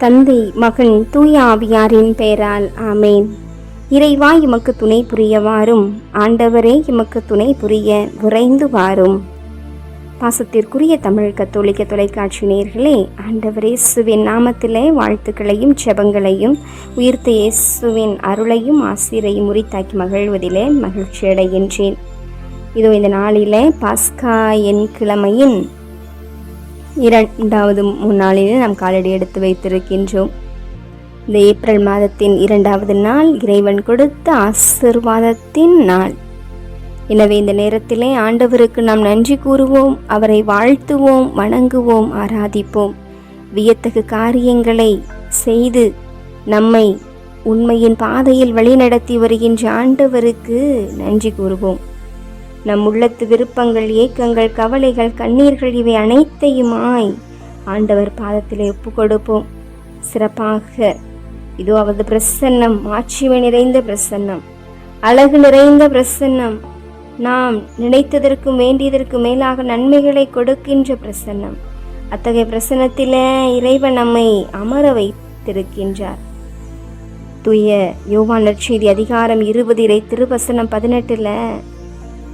தந்தை மகன் தூய ஆவியாரின் பெயரால் ஆமேன். இறைவா எமக்கு துணை புரிய வாரும் ஆண்டவரே எமக்கு துணை புரிய விரைந்து வாரும். பாசத்திற்குரிய தமிழ் கத்தோலிக்க தொலைக்காட்சி நேர்களே ஆண்டவரே சுவின் நாமத்திலே வாழ்த்துக்களையும் செபங்களையும் உயிர்த்த இயேசுவின் அருளையும் ஆசிரியையும் உரித்தாக்கி மகிழ்வதிலே மகிழ்ச்சி அடைகின்றேன் இதோ இந்த நாளிலே பாஸ்கா என் கிழமையின் இரண்டாவது முன்னாளிலே நாம் காலடி எடுத்து வைத்திருக்கின்றோம். இந்த ஏப்ரல் மாதத்தின் இரண்டாவது நாள் இறைவன் கொடுத்த ஆசிர்வாதத்தின் நாள். எனவே இந்த நேரத்திலே ஆண்டவருக்கு நாம் நன்றி கூறுவோம் அவரை வாழ்த்துவோம் வணங்குவோம் ஆராதிப்போம். வியத்தகு காரியங்களை செய்து நம்மை உண்மையின் பாதையில் வழிநடத்தி வருகின்ற ஆண்டவருக்கு நன்றி கூறுவோம். நம் உள்ளத்து விருப்பங்கள் ஏக்கங்கள் கவலைகள் கண்ணீர்கள் இவை அனைத்தையுமாய் ஆண்டவர் பாதத்திலே ஒப்பு கொடுப்போம் சிறப்பாக இதோ அவரது பிரசன்னம் மாட்சிமை நிறைந்த பிரசன்னம் அழகு நிறைந்த பிரசன்னம் நாம் நினைத்ததற்கும் வேண்டியதற்கும் மேலாக நன்மைகளை கொடுக்கின்ற பிரசன்னம். அத்தகைய பிரசன்னத்தில் இறைவன் நம்மை அமர வைத்திருக்கின்றார். தூய யோவான் நற்செய்தி அதிகாரம் இருபது இறை திருவசனம் பதினெட்டில்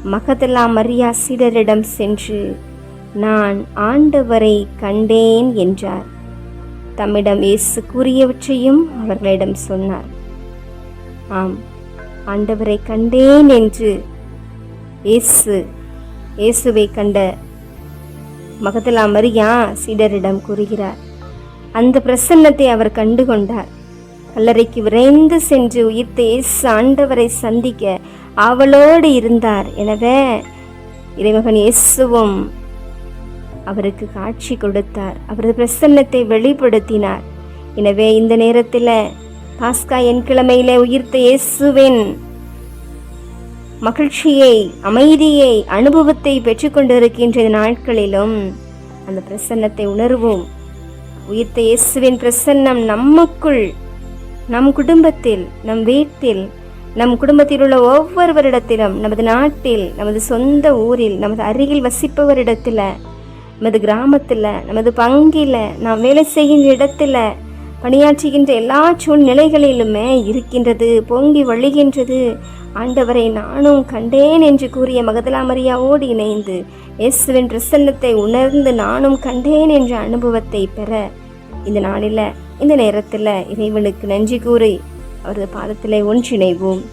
மகதலா மரியா சீடரிடம் சென்று நான் ஆண்டவரை கண்டேன் என்றார். தம்மிடம் இயேசு கூறியவற்றையும் அவர்களிடம் சொன்னார். ஆம் ஆண்டவரை கண்டேன் என்று இயேசு இயேசுவை கண்ட மகதலா மரியா சீடரிடம் கூறுகிறார். அந்த பிரசன்னத்தை அவர் கண்டு கொண்டார். கல்லறைக்கு விரைந்து சென்று உயிர்த்த இயேசு ஆண்டவரை சந்திக்க ஆவலோடு இருந்தார். எனவே இறைமகன் இயேசுவும் அவருக்கு காட்சி கொடுத்தார். அவரது பிரசன்னத்தை வெளிப்படுத்தினார். எனவே இந்த நேரத்தில் பாஸ்கா என் கிழமையிலே உயிர்த்த இயேசுவின் மகிழ்ச்சியை அமைதியை அனுபவத்தை பெற்றுக்கொண்டிருக்கின்ற நாட்களிலும் அந்த பிரசன்னத்தை உணர்வோம். உயிர்த்த இயேசுவின் பிரசன்னம் நமக்குள் நம் குடும்பத்தில் நம் வீட்டில் நம் குடும்பத்தில் உள்ள ஒவ்வொருவரிடத்திலும் நமது நாட்டில் நமது சொந்த ஊரில் நமது அருகில் வசிப்பவரிடத்தில் நமது கிராமத்தில் நமது பங்கில் நாம் வேலை செய்கின்ற இடத்துல பணியாற்றுகின்ற எல்லா சூழ்நிலைகளிலுமே இருக்கின்றது பொங்கி வழிகின்றது. ஆண்டவரை நானும் கண்டேன் என்று கூறிய மகதலாமரியாவோடு இணைந்து இயேசுவின் பிரசன்னத்தை உணர்ந்து நானும் கண்டேன் என்ற அனுபவத்தை பெற இந்த நாளில் இந்த நேரத்தில் இறைவனுக்கு நன்றி கூறி அவரது பாதத்திலே ஒன்றிணைவோம்.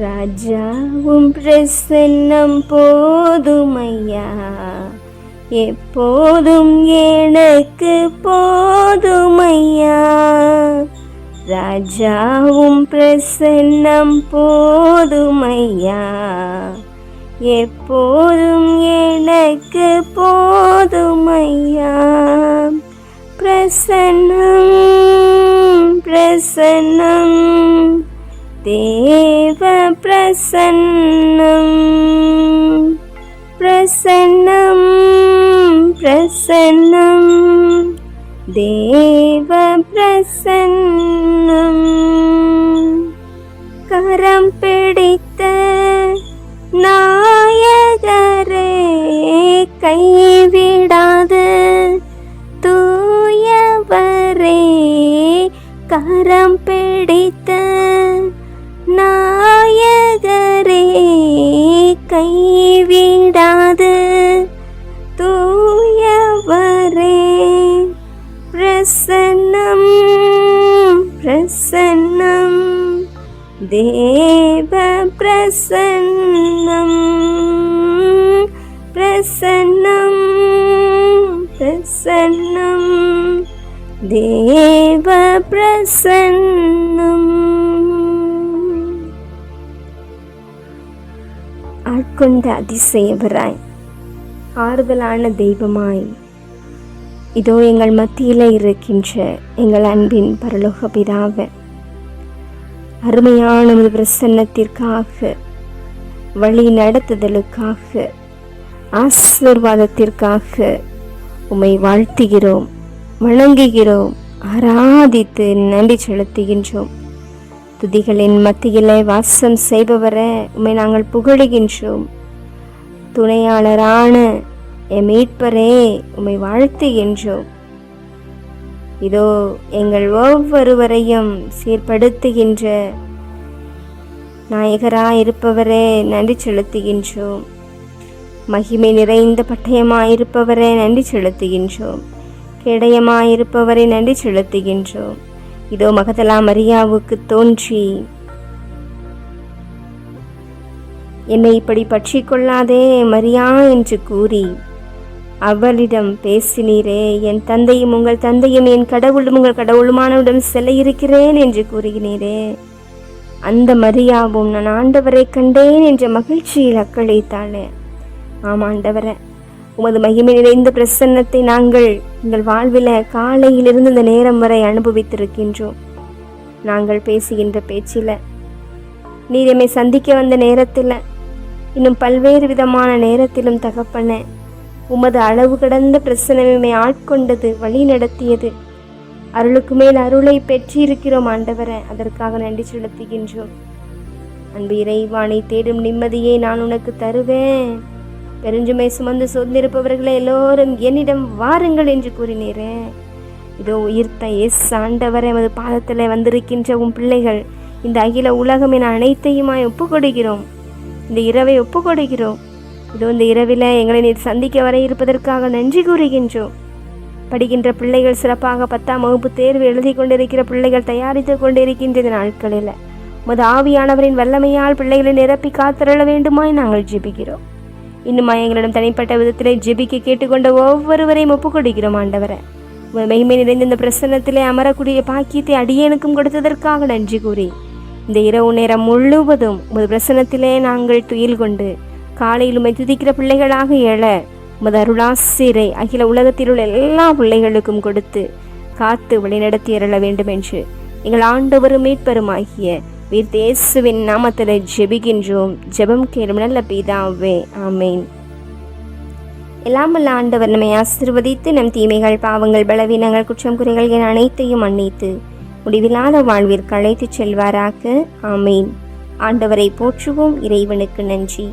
ராஜாவும் பிரசன்னம் போதுமையா? எப்போதும் எனக்கு போதுமையா? ராஜாவும் பிரசன்னம் போதுமையா? எப்போதும் எனக்கு போதுமையா? பிரசன்னம் பிரசன்னம் தேவ பிரசன்னம் பிரசன்னம் பிரசன்னம் தேவ பிரசன்னம் கரம் பிடித்த தேவ பிரசன்னம் பிரசன்னம் பிரசன்னம் தேவ பிரசன்னம் ஆட்கொண்ட அதிசயவராய் ஆறுதலான தெய்வமாய் இதோ எங்கள் மத்தியில் இருக்கின்ற எங்கள் அன்பின் பரலோக பிதாவை அருமையான ஒரு பிரசன்னத்திற்காக வழி நடத்துதலுக்காக ஆசீர்வாதத்திற்காக உம்மை வாழ்த்துகிறோம் வணங்குகிறோம் ஆராதித்து நன்றி செலுத்துகின்றோம். துதிகளின் மத்தியிலே வாசம் செய்பவரை உம்மை நாங்கள் புகழுகின்றோம். துணையாளரான என் மீட்பரே உம்மை வாழ்த்துகின்றோம். இதோ எங்கள் ஒவ்வொருவரையும் சீர்படுத்துகின்ற நாயகராய் இருப்பவரே நன்றி செலுத்துகின்றோம். மகிமை நிறைந்த பட்டயமாயிருப்பவரே நன்றி செலுத்துகின்றோம். கேடயமாயிருப்பவரை நன்றி செலுத்துகின்றோம். இதோ மகதலா மரியாவுக்கு தோன்றி என்னை இப்படி பற்றி கொள்ளாதே மரியா என்று கூறி அவளிடம் பேசினீரே என் தந்தையும் உங்கள் தந்தையும் என் கடவுளும் உங்கள் கடவுளுமானவிடம் செல்ல இருக்கிறேன் என்று கூறுகிறீரே. அந்த மரியாவும் நான் ஆண்டவரை கண்டேன் என்ற மகிழ்ச்சியில் அக்களித்தாளே ஆம் ஆண்டவரே உமது மகிமை நிறைந்த பிரசன்னத்தை நாங்கள் எங்கள் வாழ்வில் காலையிலிருந்து இந்த நேரம் வரை அனுபவித்திருக்கின்றோம். நாங்கள் பேசுகின்ற பேச்சில் நீர் எம்மை சந்திக்க வந்த நேரத்தில் இன்னும் பல்வேறு விதமான நேரத்திலும் தகப்பன உமது அளவு கடந்த பிரசனமே ஆட்கொண்டது வழி நடத்தியது. அருளுக்கு மேல் அருளை பெற்றிருக்கிறோம் ஆண்டவரை அதற்காக நன்றி செலுத்துகின்றோம். அன்பு இறைவானை தேடும் நிம்மதியை நான் உனக்கு தருவேன். பெருஞ்சுமை சுமந்து சொந்திருப்பவர்களை எல்லோரும் என்னிடம் வாருங்கள் என்று கூறினீரே. இதோ உயிர்த்த எஸ் ஆண்டவரை எமது பாதத்தில் வந்திருக்கின்ற உன் பிள்ளைகள் இந்த அகில உலகம் என அனைத்தையுமாய் ஒப்புக்கொடுகிறோம் இந்த இரவை ஒப்புக்கொடுகிறோம் இதோ இந்த இரவில் எங்களை நீர் சந்திக்க வர இருப்பதற்காக நன்றி கூறுகின்றோம். படிக்கின்ற பிள்ளைகள் சிறப்பாக பத்தாம் வகுப்பு தேர்வு எழுதி கொண்டிருக்கிற பிள்ளைகள் தயாரித்து கொண்டிருக்கின்ற இந்த நாட்களில் உமது ஆவியானவரின் வல்லமையால் பிள்ளைகளை நிரப்பி காத்திரள வேண்டுமாய் நாங்கள் ஜெபிக்கிறோம். இன்னுமா எங்களிடம் தனிப்பட்ட விதத்திலே ஜெபிக்க கேட்டுக்கொண்ட ஒவ்வொருவரையும் ஒப்புக்கொடுக்கிறோம் ஆண்டவரை. உமது மகிமை நிறைந்த இந்த பிரசன்னத்திலே அமரக்கூடிய பாக்கியத்தை அடியேனுக்கும் கொடுத்ததற்காக நன்றி கூறி இந்த இரவு நேரம் முழுவதும் உமது பிரசன்னத்திலே நாங்கள் துயில் கொண்டு காலையில் துதிக்கிற பிள்ளைகளாக எழ உமது அருளாசிரை அகில உலகத்தில் உள்ள எல்லா பிள்ளைகளுக்கும் கொடுத்து காத்து வழிநடத்தி அருள வேண்டும் என்று எங்கள் ஆண்டவரும் மீட்பெருமாகிய வீர் தேசுவின் நாமத்தில் ஜெபிக்கின்றோம். ஜெபம் கேளும் நல்ல பீதாவே ஆமேன். எல்லாம் வல்ல ஆண்டவர் நம்மை ஆசிர்வதித்து நம் தீமைகள் பாவங்கள் பலவீனங்கள் குற்றம் குறைகள் என அனைத்தையும் மன்னித்து முடிவில்லாத வாழ்விற்கு அழைத்துச் செல்வாராக. ஆமேன். ஆண்டவரை போற்றுவோம். இறைவனுக்கு நன்றி.